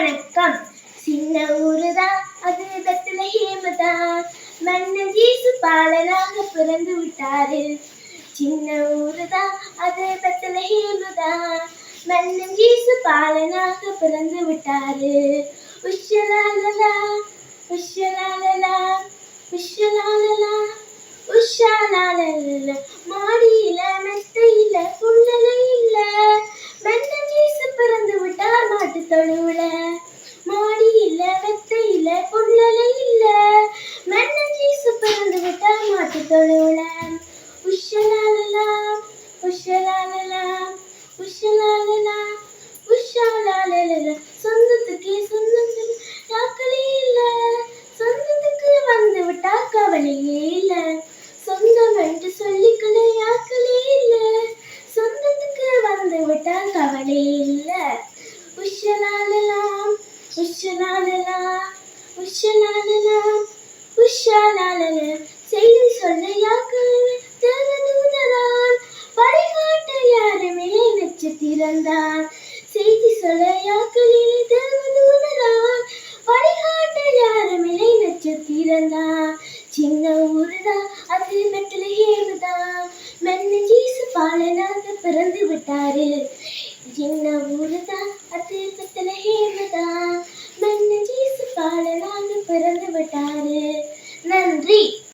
வணக்கம். சின்ன ஊருதா? அது தத்துல பெத்லஹேமுதான் மன்னன் ஜீசு பாலனாக பிறந்து விட்டாரு. சின்ன ஊருதா? அது தத்துல பெத்லஹேமுதான் மன்னன் ஜீசு பாலனாக பிறந்து விட்டாரு. உஷலாலலா உஷலாலலா உஷலாலலா உஷாலாலலா மாடியில் மெத்தையில புள்ளல இல்ல மன்னன் இயேசு பிறந்து விட்டார் மாட்டு தொழுவுல மாடியில மெத்தையில புள்ளல இல்ல மன்னன் இயேசு பிறந்து பார்த்து மாட்டு தொழுவுல உஷலாலலா உஷலாலலா உஷலாலலா உஷாலாலலா சொந்தத்துக்கே சொந்தத்துக்கு நாக்களே இல்ல சொந்தத்துக்கு வந்து விட்டா கவலையே இல்ல சொந்தம் என்று சொல்லிக்கொள்ள யாக்களே இல்ல சொந்தத்துக்கு வந்து விட்டா கவலை இல்ல உஷலாலலாம் உஷலாலலா உஷலாலலா உஷாலாலல திறந்தார். செய்தி சொல்ல யாக்களிலே தேவன் உணரான் வழிகாட்ட யாருமில்லை நட்சத்திரந்தான் சின்ன ஊருதான் அது பெத்தலஹேமுதான் மென்ன ஜீசு பாலனாக பிறந்து விட்டாரு. சின்ன ஊருதான் அது பெத்தலஹேமுதான் மென்ன ஜீசு பாலனாக பிறந்து விட்டாரு. நன்றி.